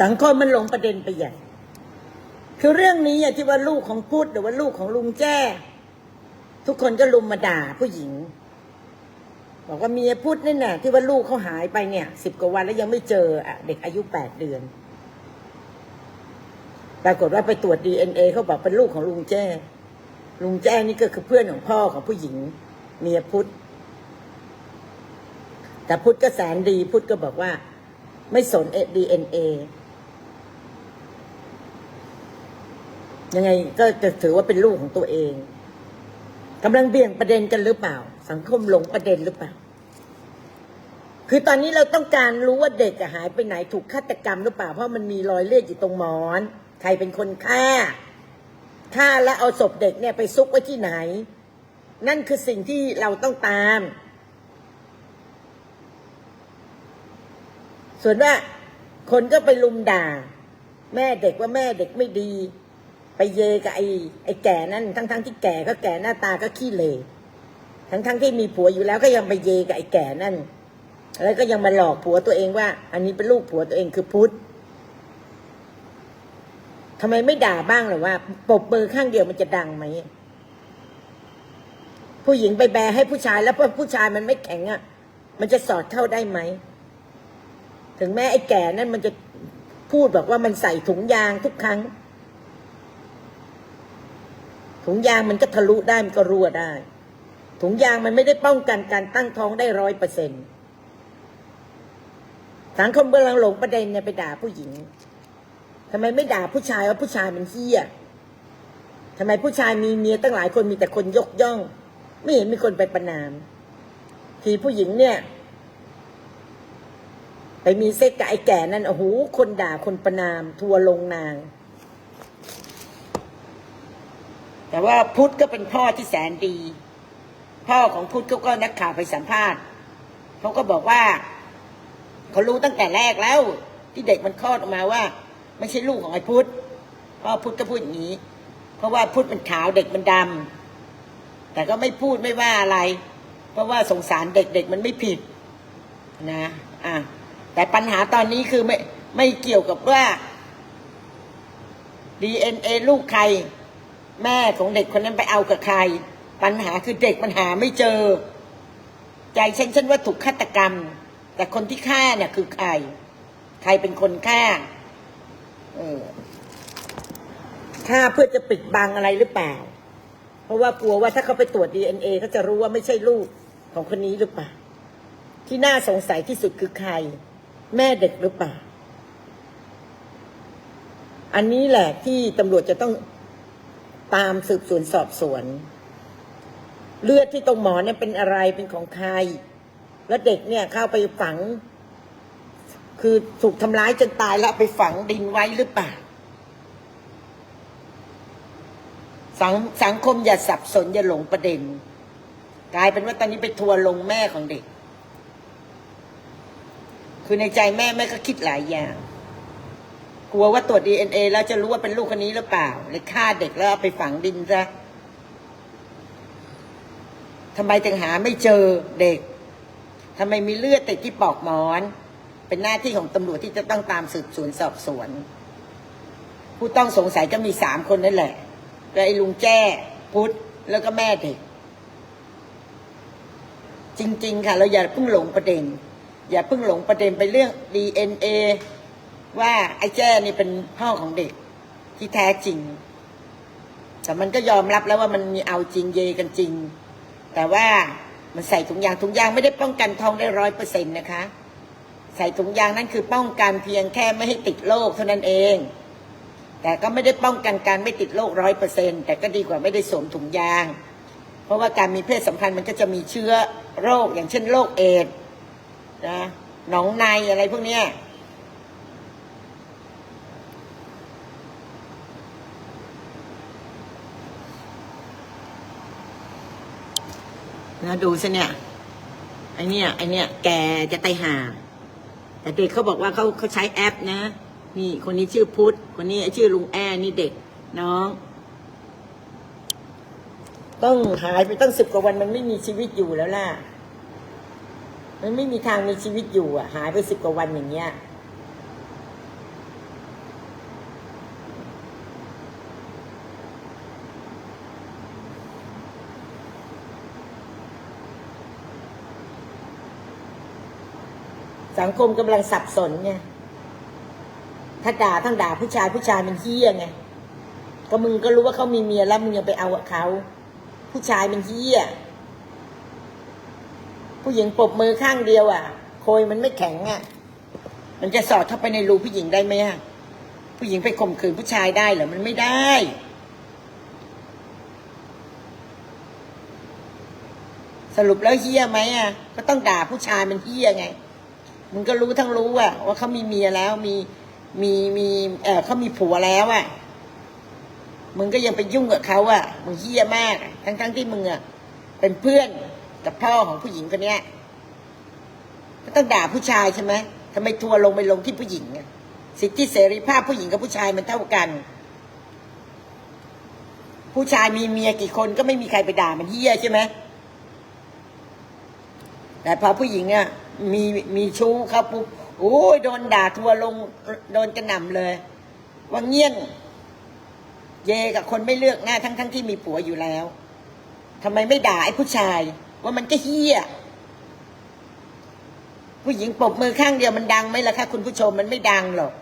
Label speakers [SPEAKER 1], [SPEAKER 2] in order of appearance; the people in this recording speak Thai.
[SPEAKER 1] สังคมมันหลงประเด็นไปใหญ่ คือเรื่องนี้ที่ว่าลูกของพุทธหรือว่าลูกของลุงแจ้ ทุกคนก็ลุมมาด่าผู้หญิง บอกว่าเมียพุทธนี่แน่ะที่ว่าลูกเขาหายไปเนี่ยสิบกว่าวันแล้วยังไม่เจออะเด็กอายุแปดเดือน ปรากฏว่าไปตรวจดีเอ็นเอเขาบอกเป็นลูกของลุงแจ้ ลุงแจ้นี่ก็คือเพื่อนของพ่อของผู้หญิง เมียพุทธแต่พุทธก็แสนดีพุทธก็บอกว่า ไม่สนเอดีเอ็นเอ ยังไงก็จะถือว่าเป็นลูกของตัวเองกำลังเบี่ยงประเด็นกันหรือเปล่า สังคมหลงประเด็นหรือเปล่า คือตอนนี้เราต้องการรู้ว่าเด็กอะหายไปไหนถูกฆาตกรรมหรือเปล่า เพราะมันมีรอยเลือดอยู่ตรงหมอน ใครเป็นคนฆ่าฆ่าแล้วเอาศพเด็กเนี่ยไปซุกไว้ที่ไหน นั่นคือสิ่งที่เราต้องตาม ส่วนว่าคนก็ไปลุมด่า แม่เด็กว่าแม่เด็กไม่ดี ไปเยกับไอ้ไอ้แก่นั่นทั้งทั้งๆที่แก่ก็แก่หน้าตาก็ขี้เหร่ทั้งทั้งๆที่มีผัวอยู่แล้วก็ยังไปเยกับไอ้แก่นั่น แล้วก็ยังมาหลอกผัวตัวเองว่า อันนี้เป็นลูกผัวตัวเองคือพุทธทำไมไม่ด่าบ้างหรอว่าปบมือข้างเดียวมันจะดังไหมผู้หญิงไปแบให้ผู้ชายแล้วพอผู้ชายมันไม่แข็งอะ มันจะสอดเข้าได้ไหม ถึงแม้ไอ้แก่นั่นมันจะพูดบอกว่ามันใส่ถุงยางทุกครั้ง ถุงยางมันก็ทะลุได้มันก็รั่วได้ ถุงยางมันไม่ได้ป้องกันการตั้งท้องได้ร้อยเปอร์เซ็นต์สังคมกำลังหลงประเด็นเนี่ยไปด่าผู้หญิงทำไมไม่ด่าผู้ชายว่าผู้ชายมันเฮี้ยทำไมผู้ชายมีเมียตั้งหลายคนมีแต่คนยกย่อง ไม่เห็นมีคนไปประนาม ทีผู้หญิงเนี่ยไปมีเซ็กกับไอ้แก่นั่นโอ้โหคนด่าคนประนาม ทัวลงนาง แต่ว่าพุทธก็เป็นพ่อที่แสนดี พ่อของพุทธก็นักข่าวไปสัมภาษณ์เขาก็บอกว่าเขารู้ตั้งแต่แรกแล้ว ที่เด็กมันคลอดออกมาว่า ไม่ใช่ลูกของไอ้พุทธพ่อพุทธก็พูดอย่างนี้ เพราะว่าพุทธมันขาวเด็กมันดำแต่ก็ไม่พูดไม่ว่าอะไร เพราะว่าสงสารเด็กเด็กมันไม่ผิดนะ อะแต่ปัญหาตอนนี้คือไม่ไม่เกี่ยวกับว่า DNA ลูกใคร แม่ของเด็กคนนั้นไปเอากับใคร ปัญหาคือเด็กมันหาไม่เจอ ใจฉันฉันว่าถูกฆาตกรรม แต่คนที่ฆ่าเนี่ยคือใคร ใครเป็นคนฆ่า เออฆ่าเพื่อจะปิดบังอะไรหรือเปล่า เพราะว่ากลัวว่าถ้าเขาไปตรวจ DNA เขาจะรู้ว่าไม่ใช่ลูกของคนนี้หรือเปล่า ที่น่าสงสัยที่สุดคือใคร แม่เด็กหรือเปล่า อันนี้แหละที่ตำรวจจะต้อง ตามสืบสวนสอบสวน เลือดที่ตรงหมอเนี่ยเป็นอะไรเป็นของใคร แล้วเด็กเนี่ยเข้าไปฝัง คือถูกทำร้ายจนตายแล้วไปฝังดินไว้หรือเปล่าสังสังคมอย่าสับสนอย่าหลงประเด็น กลายเป็นว่าตอนนี้ไปทัวร์ลงแม่ของเด็ก คือในใจแม่แม่ก็คิดหลายอย่าง กลัวว่าตรวจดีเอ็นเอแล้วจะรู้ว่าเป็นลูกคนนี้หรือเปล่าเลยฆ่าเด็กแล้วเอาไปฝังดินซะทำไมถึงหาไม่เจอเด็กทำไมมีเลือดติดที่ปลอกหมอน เป็นหน้าที่ของตำรวจที่จะต้องตามสืบสวนสอบสวน ผู้ต้องสงสัยก็มีสามคนนั่นแหละก็ไอ้ลุงแจ้ พุทธแล้วก็แม่เด็ก จริง ๆ ค่ะ เราอย่าเพิ่งหลงประเด็น อย่าเพิ่งหลงประเด็นไปเรื่อง DNA ว่าไอ้แจ้นี่เป็นพ่อของเด็กที่แท้จริง แต่มันก็ยอมรับแล้วว่ามันมีเอาจริงเยกันจริง แต่ว่ามันใส่ถุงยางถุงยางไม่ได้ป้องกันท้องได้ร้อยเปอร์เซ็นต์นะคะ ใส่ถุงยางนั่นคือป้องกันเพียงแค่ไม่ให้ติดโรคเท่านั้นเอง แต่ก็ไม่ได้ป้องกันการไม่ติดโรคร้อยเปอร์เซ็นต์แต่ก็ดีกว่าไม่ได้สวมถุงยาง เพราะว่าการมีเพศสัมพันธ์มันก็จะมีเชื้อโรคอย่างเช่นโรคเอดส์นะหนองในอะไรพวกเนี้ย นะดูสิเนี่ยไอเนี่ยไอเนี่ยแกจะไตห่าแต่เด็กเขาบอกว่าเขาเขาใช้แอปนะ นี่คนนี้ชื่อพุทธคนนี้ชื่อลุงแอนี่เด็กน้อง ต้องหายไปตั้งสิบกว่าวันมันไม่มีชีวิตอยู่แล้วล่ะ มันไม่มีทางมีชีวิตอยู่อะ หายไปสิบกว่าวันอย่างเงี้ย สังคมกำลังสับสนไงถ้าด่าทั้งด่าผู้ชายผู้ชายมันเฮี้ยไงก็มึงก็รู้ว่าเขามีเมียแล้วมึงยังไปเอากับเขาผู้ชายมันเฮี้ยผู้หญิงปรบมือข้างเดียวอะ โคยมันไม่แข็งอะ มันจะสอดเข้าไปในรูผู้หญิงได้ไหมอะผู้หญิงไปข่มขืนผู้ชายได้เหรอมันไม่ได้สรุปแล้วเฮี้ยไหมอะ ก็ต้องด่าผู้ชายมันเฮี้ยไง มึงก็รู้ทั้งรู้อะว่าเขามีเมียแล้วมีมีมีเออเขามีผัวแล้วอะมึงก็ยังไปยุ่งกับเขาอะมึงเฮี้ยมากทั้งทั้งๆที่มึงอะเป็นเพื่อนกับพ่อของผู้หญิงคนเนี้ยก็ต้องด่าผู้ชายใช่ไหมทำไมทัวลงไปลงที่ผู้หญิงสิทธิเสรีภาพผู้หญิงกับผู้ชายมันเท่ากัน ผู้ชายมีเมียกี่คนก็ไม่มีใครไปด่ามันเฮี้ยใช่ไหมแต่พอผู้หญิงอะ มีมีชู้เขาปุ๊บโอ้ยโดนด่าทัวลงโดนกระหน่ำเลย ว่าเงี้ยง เยกับคนไม่เลือกหน้าทั้งทั้งที่มีผัวอยู่แล้วทำไมไม่ด่าไอ้ผู้ชาย ว่ามันก็เฮี้ยผู้หญิงปบมือข้างเดียวมันดังไหมล่ะคะคุณผู้ชมมันไม่ดังหรอก